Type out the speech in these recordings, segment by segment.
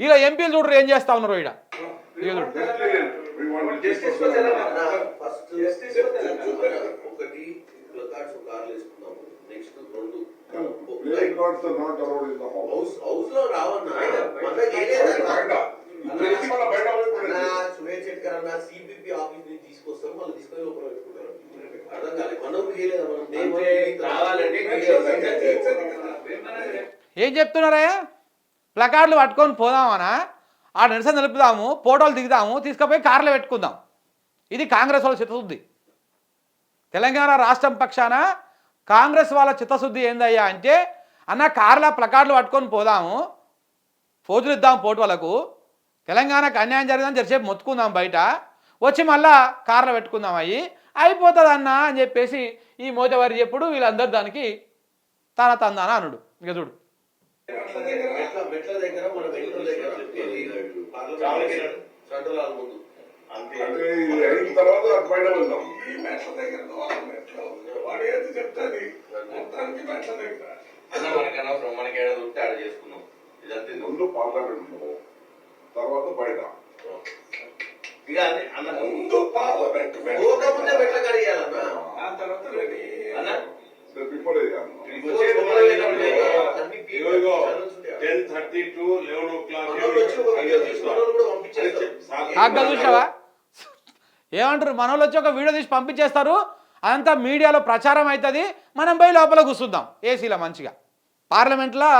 ఇలా ఎంపీలు చూడరు ఏం చేస్తా ఉన్నారు ఈడ ఇక చూడు. ఫస్ట్ ఒకటి ప్లకార్డ్స్ కార్లు వేసుకున్నాము నెక్స్ట్ రెండు హౌస్ హౌస్లో రావన్నా మన సురేష్ శెట్కర్ అన్న సిపిపి ఆఫీస్ నుంచి తీసుకొస్తాం వాళ్ళు తీసుకొని లోపల పెట్టుకుంటారు అర్థం కాలేదు మన ఊరికి చేయలేదా మనం day one meeting కావాలంటే ఏం చెప్తున్నారయ్యా ప్లకార్డులు పట్టుకొని పోదామనా? ఆ నిరసన నిలుపుదాము ఫోటోలు దిగుదాము తీసుకుపోయి కార్లో పెట్టుకుందాం. ఇది కాంగ్రెస్ వాళ్ళ చిత్తశుద్ధి. తెలంగాణ రాష్ట్రం పక్షాన కాంగ్రెస్ వాళ్ళ చిత్తశుద్ధి ఏందయ్యా అంటే అన్న కార్ల ప్లకార్డులు పట్టుకొని పోదాము ఫోజులు ఇద్దాం పోటు వాళ్ళకు తెలంగాణకు అన్యాయం జరిగిందని జరిసేపు మొత్తుకుందాం బయట వచ్చి మళ్ళా కార్లో పెట్టుకుందాం అయ్యి అయిపోతుంది అన్న అని చెప్పేసి ఈ మోతవారి చెప్పుడు వీళ్ళందరూ దానికి తన తందాన అనుడు. ఇక చూడు. మెట్ల మెట్ల దగ్గర మన మెట్ల దగ్గర సెంట్రల్ ముందు. ఈ మెట్ల దగ్గర వాడు ఏది చెప్తుంది మొత్తానికి మెట్ల దగ్గర. అన్న మనకి అనవసరం మనకి ఏడాది ఉంటే ఆడ చేసుకున్నాం ఇదంతా? ముందు పార్లమెంట్ తర్వాత బయట. ఇక అదే అన్న. ముందు పార్లమెంట్ పోకముందే మెట్ల కడిగాలన్నా ఆ తర్వాత చూసావా? ఏమంటారు? మన వాళ్ళు వచ్చి ఒక వీడియో తీసి పంపించేస్తారు. అదంతా మీడియాలో ప్రచారం అవుతుంది మనం పోయి లోపల కూర్చుందాం. ఏసీలో మంచిగా. పార్లమెంట్లో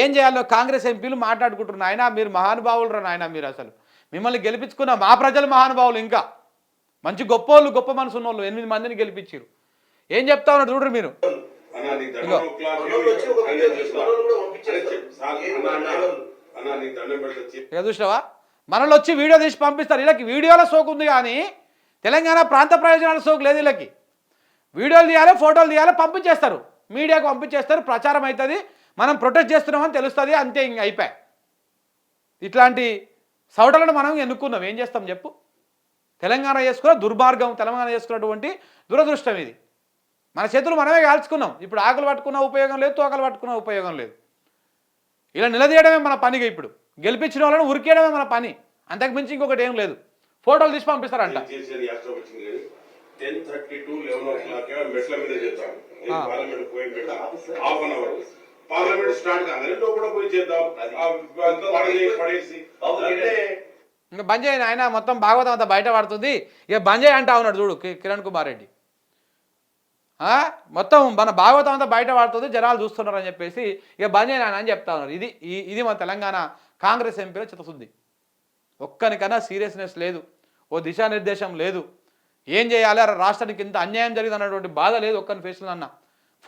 ఏం చేయాలో కాంగ్రెస్ ఎంపీలు మాట్లాడుకుంటున్నారు. నాయన మీరు మహానుభావులు నాయన మీరు అసలు? మిమ్మల్ని గెలిపించుకున్న మా ప్రజలు మహానుభావులు ఇంకా. మంచి గొప్పోళ్ళు గొప్ప మనసు ఉన్నోళ్ళు ఎనిమిది మందిని గెలిపించారు ఏం చెప్తా ఉన్నారు చూడరు మీరు. ఇక చూసినావా? మనలో వచ్చి వీడియో తీసి పంపిస్తారు. వీళ్ళకి వీడియోలో సోకు ఉంది కానీ తెలంగాణ ప్రాంత ప్రయోజనాల సోకు లేదు వీళ్ళకి. వీడియోలు తీయాలి ఫోటోలు తీయాలి పంపించేస్తారు. మీడియాకు పంపించేస్తారు ప్రచారం అవుతుంది. మనం ప్రొటెస్ట్ చేస్తున్నామని తెలుస్తుంది అంతే ఇంక అయిపోయి. ఇట్లాంటి సవటలను మనం ఎన్నుకున్నాం. ఏం చేస్తాం చెప్పు? తెలంగాణ చేసుకున్న దుర్మార్గం తెలంగాణ చేసుకున్నటువంటి దురదృష్టం ఇది. మన చేతులు మనమే కాల్చుకున్నాం. ఇప్పుడు ఆకులు పట్టుకున్న ఉపయోగం లేదు తోకలు పట్టుకున్న ఉపయోగం లేదు. ఇలా నిలదీయడమే మన పనిగా ఇప్పుడు. గెలిపించిన వాళ్ళని ఉరికేయడమే మన పని. అంతకు మించి ఇంకొకటి ఏం లేదు. ఫోటోలు తీసి పంపిస్తారంట. Ten thirty to eleven o'clock ఏమో మెట్ల మీద చేద్దాం. ఆ. పార్లమెంట్ పోయి పెట్ట half an hour parliament start కాగానే లోపల పోయి చేద్దాం. ఆ అంతా పడేసి పడేసి అంటే ఇంకా బంద్ చేయండి ఆయన మొత్తం భాగవతం అంతా బయట పడుతుంది. ఇక బంద్ చేయి అంటా ఉన్నాడు చూడు కిరణ్ కుమార్ రెడ్డి? మొత్తం మన భాగవతం అంతా బయట పడుతుంది జనాలు చూస్తున్నారు అని చెప్పేసి ఇక బంద్ చేయండి అని చెప్తా ఉన్నారు. ఇది ఇది మన తెలంగాణ కాంగ్రెస్ ఎంపీలో చిత్తశుద్ధి. ఒక్కనికన్నా సీరియస్నెస్ లేదు ఓ దిశానిర్దేశం లేదు. ఏం చేయాలి? అరే రాష్ట్రానికి ఇంత అన్యాయం జరిగింది అన్నటువంటి బాధ లేదు ఒక్కని ఫేస్లో అన్న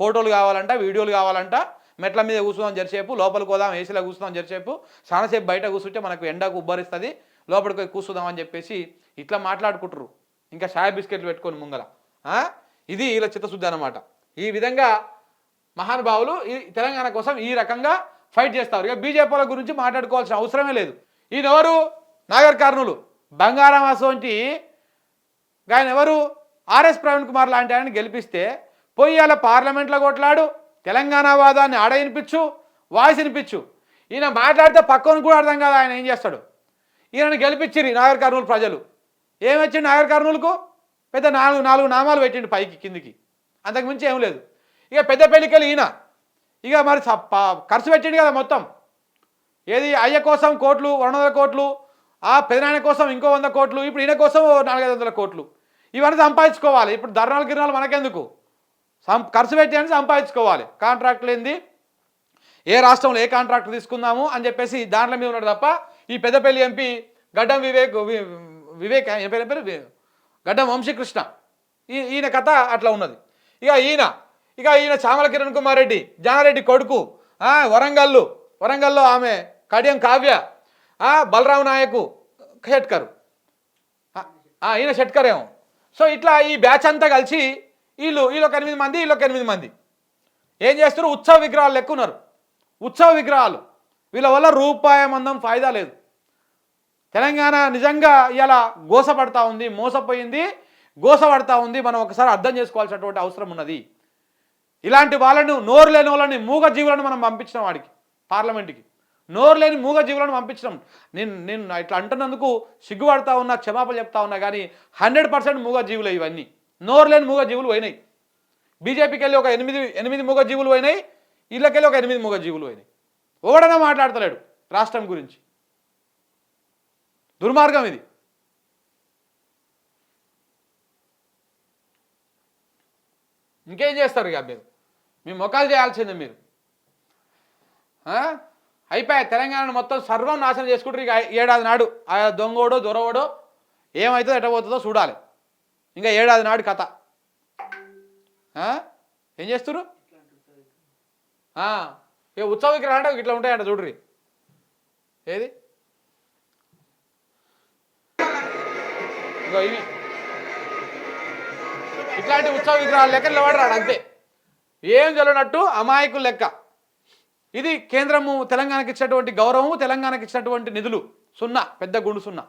ఫోటోలు కావాలంట వీడియోలు కావాలంట మెట్ల మీద కూర్చున్నాం జరిసేపు లోపలికి పోదాం ఏసీలో కూర్చున్నాం జరిసేపు చాలాసేపు బయట కూర్చుంటే మనకు ఎండకు ఉబ్బరిస్తుంది లోపలికి పోయి కూర్చుందాం అని చెప్పేసి ఇట్లా మాట్లాడుకుంటారు ఇంకా షాయ బిస్కెట్లు పెట్టుకొని ముంగల. ఇది వీళ్ళ చిత్తశుద్ధి అనమాట ఈ విధంగా మహానుభావులు ఈ తెలంగాణ కోసం ఈ రకంగా ఫైట్ చేస్తారు. ఇక బీజేపీల గురించి మాట్లాడుకోవాల్సిన అవసరమే లేదు. ఈయన ఎవరు నాగర్ కర్నూలు. బంగారం వంటి ఆయన ఎవరు ఆర్ఎస్ ప్రవీణ్ కుమార్ లాంటి ఆయన గెలిపిస్తే పోయి అలా పార్లమెంట్లో కొట్లాడు తెలంగాణ వాదాన్ని ఆడ వినిపించు వాయిస్ వినిపించు ఈయన మాట్లాడితే పక్కన కూడా అర్థం కాదు ఆయన ఏం చేస్తాడు. ఈయనను గెలిపించిరి నాగర్ కర్నూలు ప్రజలు. ఏమొచ్చింది నాగర్ కర్నూలుకు? పెద్ద నాలుగు నాలుగు నామాలు పెట్టిండు పైకి కిందికి. అంతకుమించి ఏం లేదు. ఇక పెద్ద పెళ్ళికలు ఈయన. ఇక మరి ఖర్చు పెట్టిండు కదా మొత్తం. ఏది అయ్య కోసం కోట్లు రెండు వందల కోట్లు ఆ పెదనాయన కోసం ఇంకో వంద కోట్లు ఇప్పుడు ఈయన కోసం నాలుగైదు వందల కోట్లు. ఇవన్నీ సంపాదించుకోవాలి. ఇప్పుడు ధర్నాలు గిరణాలు మనకెందుకు? సం ఖర్చు పెట్టి అని సంపాదించుకోవాలి. కాంట్రాక్ట్లు ఏంది? ఏ రాష్ట్రంలో ఏ కాంట్రాక్ట్ తీసుకుందాము అని చెప్పేసి దాంట్లో మీద ఉన్నాడు తప్ప ఈ పెద్దపల్లి ఎంపీ గడ్డం వివేక్ వివేక్ ఏం పేరు పేరు? గడ్డం వంశీకృష్ణ. ఈ ఈయన కథ అట్లా ఉన్నది. ఇక ఈయన ఇక ఈయన చామల కిరణ్ కుమార్ రెడ్డి జానారెడ్డి కొడుకు వరంగల్లు వరంగల్లో ఆమె కడియం కావ్య బలరావు నాయకు షెట్కరు ఈయన షెట్కర్ ఏమో సో ఇట్లా ఈ బ్యాచ్ అంతా కలిసి వీళ్ళు వీళ్ళొక ఎనిమిది మంది వీళ్ళొక ఎనిమిది మంది. ఏం చేస్తారు ఉత్సవ విగ్రహాలు లెక్క ఉన్నారు ఉత్సవ విగ్రహాలు. వీళ్ళ వల్ల రూపాయ మందం ఫాయిదా లేదు. తెలంగాణ నిజంగా ఇలా గోసపడతా ఉంది మోసపోయింది గోసపడతా ఉంది మనం ఒకసారి అర్థం చేసుకోవాల్సినటువంటి అవసరం ఉన్నది. ఇలాంటి వాళ్ళను నోరు లేని వాళ్ళని మూగ జీవులను మనం పంపించిన వాడికి పార్లమెంట్కి. నోరు లేని మూగ జీవులను పంపించడం నేను నేను ఇట్లా అంటున్నందుకు సిగ్గుపడతా ఉన్నా క్షమాపణ చెప్తా ఉన్నా కానీ హండ్రెడ్ పర్సెంట్ మూగ జీవులు ఇవన్నీ. నోరు లేని మూగ జీవులు పోయినాయి. బీజేపీకి వెళ్ళి ఒక ఎనిమిది ఎనిమిది మూగ జీవులు పోయినాయి వీళ్ళకెళ్ళి ఒక ఎనిమిది మూగ జీవులు పోయినాయి. ఓడన మాట్లాడతలేడు రాష్ట్రం గురించి. దుర్మార్గం ఇది. ఇంకేం చేస్తారు ఇక మీరు? మీ మొక్కలు చేయాల్సిందే మీరు. అయిపోయాయి తెలంగాణను మొత్తం సర్వం నాశనం చేసుకుంటారు ఇక ఏడాది నాడు. ఆ దొంగోడో దొరవడో ఏమవుతుందో ఎటపోతుందో పోతుందో చూడాలి. ఇంకా ఏడాది నాడు కథ. ఆ? ఏం చేస్తారు ఆ, ఉత్సవ విగ్రహాలు ఇట్లా ఉంటాయంట చూడ్రి. ఏది? ఇగో ఇవి. ఇట్లాంటి ఉత్సవ విగ్రహాలు లెక్క నిలబడరాడు అంతే. ఏం చల్లనట్టు అమాయకుల లెక్క. ఇది కేంద్రము తెలంగాణకి ఇచ్చినటువంటి గౌరవము తెలంగాణకి ఇచ్చినటువంటి నిధులు. సున్నా పెద్ద గుండు సున్నా.